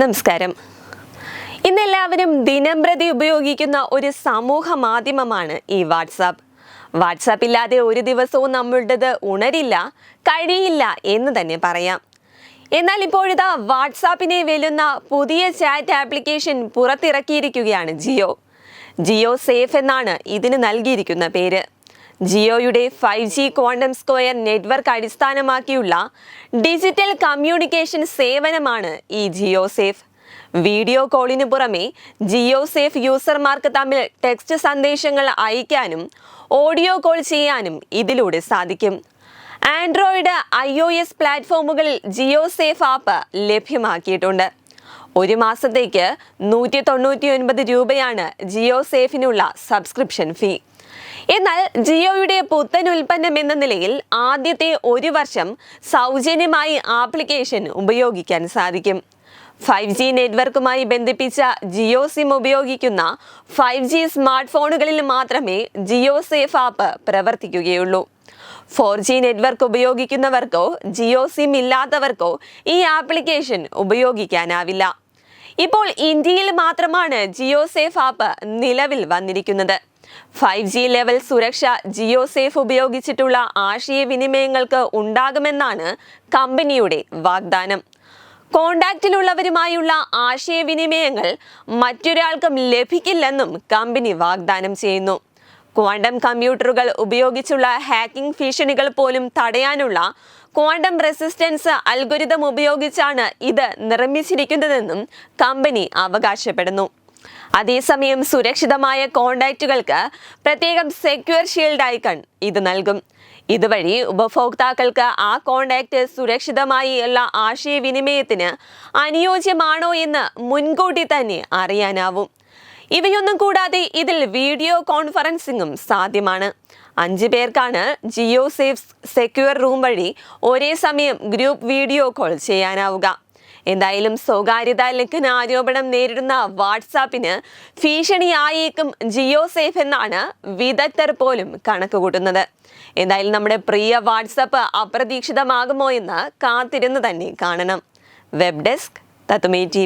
നമസ്കാരം. ഇന്ന് എല്ലാവരും ദിനംപ്രതി ഉപയോഗിക്കുന്ന ഒരു സമൂഹ മാധ്യമമാണ് ഈ വാട്സാപ്പ്. വാട്സാപ്പ് ഇല്ലാതെ ഒരു ദിവസവും നമ്മളുടേത് ഉണരില്ല കഴിയില്ല എന്ന് തന്നെ പറയാം. എന്നാൽ ഇപ്പോഴിതാ വാട്സാപ്പിനെ വെല്ലുന്ന പുതിയ ചാറ്റ് ആപ്ലിക്കേഷൻ പുറത്തിറക്കിയിരിക്കുകയാണ് ജിയോ. ജിയോ സേഫ് എന്നാണ് ഇതിന് നൽകിയിരിക്കുന്ന പേര്. ജിയോയുടെ five G quantum square network അടിസ്ഥാനമാക്കിയുള്ള ഡിജിറ്റൽ കമ്മ്യൂണിക്കേഷൻ സേവനമാണ് ഈ ജിയോ സേഫ്. വീഡിയോ കോളിന് പുറമെ ജിയോ സേഫ് യൂസർമാർക്ക് തമ്മിൽ ടെക്സ്റ്റ് സന്ദേശങ്ങൾ അയക്കാനും ഓഡിയോ കോൾ ചെയ്യാനും ഇതിലൂടെ സാധിക്കും. ആൻഡ്രോയിഡ് ഐ ഒ എസ് പ്ലാറ്റ്ഫോമുകളിൽ ജിയോ സേഫ് ആപ്പ് ലഭ്യമാക്കിയിട്ടുണ്ട്. ഒരു മാസത്തേക്ക് നൂറ്റി തൊണ്ണൂറ്റി ഒൻപത് രൂപയാണ് ജിയോ സേഫിനുള്ള സബ്സ്ക്രിപ്ഷൻ ഫീ. എന്നാൽ ജിയോയുടെ പുത്തൻ ഉൽപ്പന്നം എന്ന നിലയിൽ ആദ്യത്തെ ഒരു വർഷം സൗജന്യമായി ആപ്ലിക്കേഷൻ ഉപയോഗിക്കാൻ സാധിക്കും. ഫൈവ് ജി നെറ്റ്വർക്കുമായി ബന്ധിപ്പിച്ച ജിയോ സിം ഉപയോഗിക്കുന്ന ഫൈവ് ജി സ്മാർട്ട് ഫോണുകളിൽ മാത്രമേ ജിയോ സേഫ് ആപ്പ് പ്രവർത്തിക്കുകയുള്ളൂ. ഫോർ ജി നെറ്റ്വർക്ക് ഉപയോഗിക്കുന്നവർക്കോ ജിയോ സിം ഇല്ലാത്തവർക്കോ ഈ ആപ്ലിക്കേഷൻ ഉപയോഗിക്കാനാവില്ല. ഇപ്പോൾ ഇന്ത്യയിൽ മാത്രമാണ് ജിയോ സേഫ് ആപ്പ് നിലവിൽ വന്നിരിക്കുന്നത്. ഫൈവ് ജി ലെവൽ സുരക്ഷ ജിയോ സേഫ് ഉപയോഗിച്ചിട്ടുള്ള ആശയവിനിമയങ്ങൾക്ക് ഉണ്ടാകുമെന്നാണ് കമ്പനിയുടെ വാഗ്ദാനം. കോണ്ടാക്റ്റിലുള്ളവരുമായുള്ള ആശയവിനിമയങ്ങൾ മറ്റൊരാൾക്കും ലഭിക്കില്ലെന്നും കമ്പനി വാഗ്ദാനം ചെയ്യുന്നു. ക്വാണ്ടം കമ്പ്യൂട്ടറുകൾ ഉപയോഗിച്ചുള്ള ഹാക്കിംഗ് ഭീഷണികൾ പോലും തടയാനുള്ള ക്വാണ്ടം റെസിസ്റ്റൻസ് അൽഗുരിതം ഉപയോഗിച്ചാണ് ഇത് നിർമ്മിച്ചിരിക്കുന്നതെന്നും കമ്പനി അവകാശപ്പെടുന്നു. അതേസമയം സുരക്ഷിതമായ കോണ്ടാക്റ്റുകൾക്ക് പ്രത്യേകം സെക്യൂർ ഷീൽഡ് ഐക്കൺ ഇത് നൽകും. ഇതുവഴി ഉപഭോക്താക്കൾക്ക് ആ കോണ്ടാക്റ്റ് സുരക്ഷിതമായി ഉള്ള ആശയവിനിമയത്തിന് അനുയോജ്യമാണോ എന്ന് മുൻകൂട്ടി തന്നെ അറിയാനാവും. ഇവയൊന്നും കൂടാതെ ഇതിൽ വീഡിയോ കോൺഫറൻസിങ്ങും സാധ്യമാണ്. അഞ്ച് പേർക്കാണ് ജിയോ സേഫ് സെക്യൂർ റൂം വഴി ഒരേ സമയം ഗ്രൂപ്പ് വീഡിയോ കോൾ ചെയ്യാനാവുക. എന്തായാലും സ്വകാര്യതാ ലംഘന ആരോപണം നേരിടുന്ന വാട്സാപ്പിന് ഭീഷണിയായേക്കും ജിയോ സേഫ് എന്നാണ് വിദഗ്ധർ പോലും കണക്കുകൂട്ടുന്നത്. എന്തായാലും നമ്മുടെ പ്രിയ വാട്സാപ്പ് അപ്രതീക്ഷിതമാകുമോ എന്ന് കാത്തിരുന്ന് തന്നെ കാണണം. Web desk തത്തുമേ T